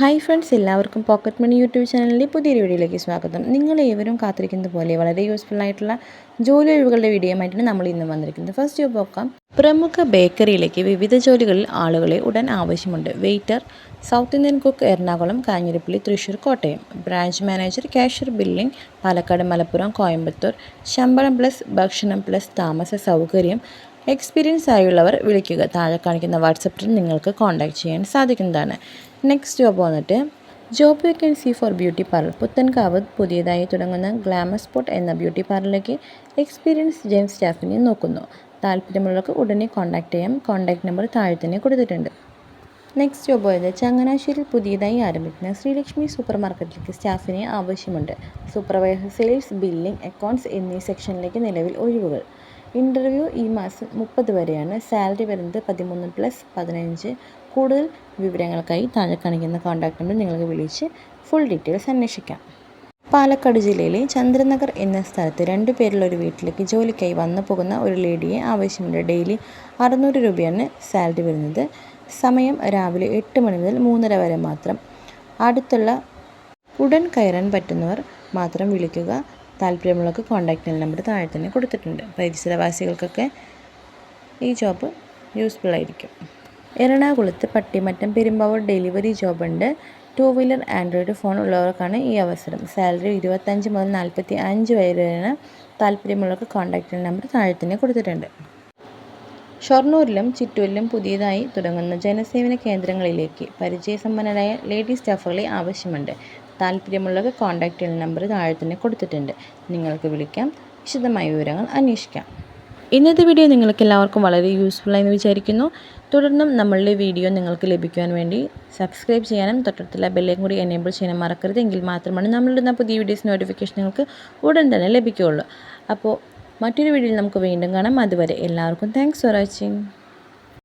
Hi friends എല്ലാവർക്കും pocket money YouTube ചാനലിന്റെ പുതിയൊരു വീഡിയോയിലേക്ക് സ്വാഗതം. നിങ്ങൾ ഏവരും കാത്തിരിക്കുന്നത് പോലെ വളരെ യൂസ്ഫുൾ ആയിട്ടുള്ള ജോലി ഒഴിവുകളുടെ വീഡിയോയുമായിട്ടാണ് നമ്മൾ ഇന്ന് വന്നിരിക്കുന്നത്. ഫസ്റ്റ് ജോബ് നോക്കാം. പ്രമുഖ ബേക്കറിയിലേക്ക് വിവിധ ജോലികളിൽ ആളുകളെ ഉടൻ ആവശ്യമുണ്ട്. Waiter south Indian cook Ernakulam Kanjirappally Thrissur Kottayam. Branch manager cashier billing Palakkad Malappuram Coimbatore. ശമ്പളം പ്ലസ് ഭക്ഷണം പ്ലസ് താമസ സൗകര്യം എക്സ്പീരിയൻസ് ആയുള്ളവർ വിളിക്കുക. താഴെ കാണിക്കുന്ന വാട്സപ്പിൽ നിങ്ങൾക്ക് കോൺടാക്ട് ചെയ്യാൻ സാധിക്കുന്നതാണ്. നെക്സ്റ്റ് ജോബ് വന്നിട്ട് job vacancy for beauty parlour Puthenkavu പുതിയതായി തുടങ്ങുന്ന ഗ്ലാമർ സ്പോട്ട് എന്ന ബ്യൂട്ടി പാർലറിലേക്ക് എക്സ്പീരിയൻസ് ജെയിം സ്റ്റാഫിനെ നോക്കുന്നു. താല്പര്യമുള്ളവർക്ക് ഉടനെ കോൺടാക്ട് ചെയ്യാം. കോൺടാക്ട് നമ്പർ താഴെ തന്നെ കൊടുത്തിട്ടുണ്ട്. നെക്സ്റ്റ് ജോബ് പോയത് ചങ്ങനാശ്ശേരിയിൽ പുതിയതായി ആരംഭിക്കുന്ന ശ്രീലക്ഷ്മി സൂപ്പർ മാർക്കറ്റിലേക്ക് സ്റ്റാഫിനെ ആവശ്യമുണ്ട്. സൂപ്പർവൈസർ സെയിൽസ് ബില്ലിംഗ് അക്കൗണ്ട്സ് എന്നീ സെക്ഷനിലേക്ക് നിലവിൽ ഒഴിവുകൾ. ഇന്റർവ്യൂ ഈ മാസം മുപ്പത് വരെയാണ്. സാലറി വരുന്നത് പതിമൂന്ന് പ്ലസ് പതിനഞ്ച്. കൂടുതൽ വിവരങ്ങൾക്കായി താഴെ കാണിക്കുന്ന കോൺടാക്ട് നമ്പർ നിങ്ങൾക്ക് വിളിച്ച് ഫുൾ ഡീറ്റെയിൽസ് അന്വേഷിക്കാം. പാലക്കാട് ജില്ലയിലെ ചന്ദ്രനഗർ എന്ന സ്ഥലത്ത് രണ്ടു പേരുള്ള ഒരു വീട്ടിലേക്ക് ജോലിക്കായി വന്നു പോകുന്ന ഒരു ലേഡിയെ ആവശ്യമുണ്ട് ഡെയിലി അറുന്നൂറ് രൂപയാണ് സാലറി വരുന്നത്. സമയം രാവിലെ എട്ട് മണി മുതൽ മൂന്നര വരെ മാത്രം. അടുത്തുള്ള ഉടൻ കയറാൻ പറ്റുന്നവർ മാത്രം വിളിക്കുക. താല്പര്യമുള്ളവർക്ക് കോൺടാക്റ്റ് നമ്പർ താഴെ തന്നെ കൊടുത്തിട്ടുണ്ട്. പരിസരവാസികൾക്കൊക്കെ ഈ ജോബ് യൂസ്ഫുൾ ആയിരിക്കും. എറണാകുളത്ത് പട്ടിമറ്റം പെരുമ്പാവൂർ ഡെലിവറി ജോബ് ഉണ്ട്. ടു വീലർ ആൻഡ്രോയിഡ് ഫോൺ ഉള്ളവർക്കാണ് ഈ അവസരം. സാലറി ഇരുപത്തഞ്ച് മുതൽ നാൽപ്പത്തി അഞ്ച് വരെയാണ് താല്പര്യമുള്ളവർക്ക് കോൺടാക്റ്റ് നമ്പർ താഴെ തന്നെ കൊടുത്തിട്ടുണ്ട്. ഷൊർണൂരിലും ചിറ്റൂരിലും പുതിയതായി തുടങ്ങുന്ന ജനസേവന കേന്ദ്രങ്ങളിലേക്ക് പരിചയസമ്പന്നരായ ലേഡി സ്റ്റാഫുകളെ ആവശ്യമുണ്ട്. താല്പര്യമുള്ളവർക്ക് കോൺടാക്റ്റ് നമ്പർ താഴെ തന്നെ കൊടുത്തിട്ടുണ്ട്. നിങ്ങൾക്ക് വിളിക്കാം വിശദമായ വിവരങ്ങൾ അന്വേഷിക്കാം. ഇന്നത്തെ വീഡിയോ നിങ്ങൾക്ക് എല്ലാവർക്കും വളരെ യൂസ്ഫുൾ ആയെന്ന് വിചാരിക്കുന്നു. തുടർന്നും നമ്മളുടെ വീഡിയോ നിങ്ങൾക്ക് ലഭിക്കുവാൻ വേണ്ടി സബ്സ്ക്രൈബ് ചെയ്യാനും തൊട്ടടുത്തുള്ള ബെല്ലേക്കും കൂടി എനേബിൾ ചെയ്യാനും മറക്കരുത്. എങ്കിൽ മാത്രമാണ് നമ്മളിടുന്ന പുതിയ വീഡിയോസ് നോട്ടിഫിക്കേഷൻ നിങ്ങൾക്ക് ഉടൻ തന്നെ ലഭിക്കുകയുള്ളൂ. അപ്പോൾ മറ്റൊരു വീഡിയോയിൽ നമുക്ക് വീണ്ടും കാണാം. അതുവരെ എല്ലാവർക്കും താങ്ക്സ് ഫോർ വാച്ചിങ്